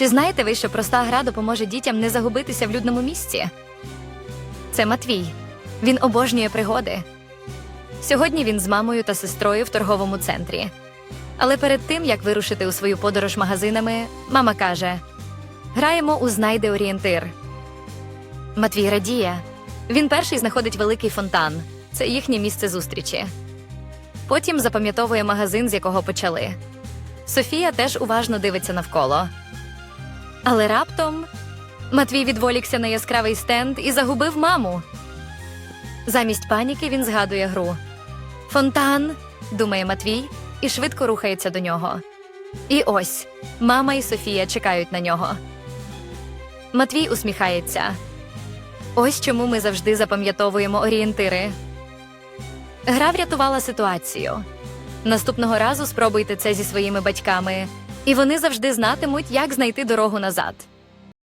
Чи знаєте ви, що проста гра допоможе дітям не загубитися в людному місці? Це Матвій. Він обожнює пригоди. Сьогодні він з мамою та сестрою в торговому центрі. Але перед тим, як вирушити у свою подорож магазинами, мама каже: Граємо у знайди орієнтир. Матвій радіє. Він перший знаходить великий фонтан. Це їхнє місце зустрічі. Потім запам'ятовує магазин, з якого почали. Софія теж уважно дивиться навколо. Але раптом Матвій відволікся на яскравий стенд і загубив маму. Замість паніки він згадує гру. Фонтан, думає Матвій, і швидко рухається до нього. І ось мама і Софія чекають на нього. Матвій усміхається. Ось чому ми завжди запам'ятовуємо орієнтири. Гра врятувала ситуацію. Наступного разу спробуйте це зі своїми батьками, і вони завжди знатимуть, як знайти дорогу назад.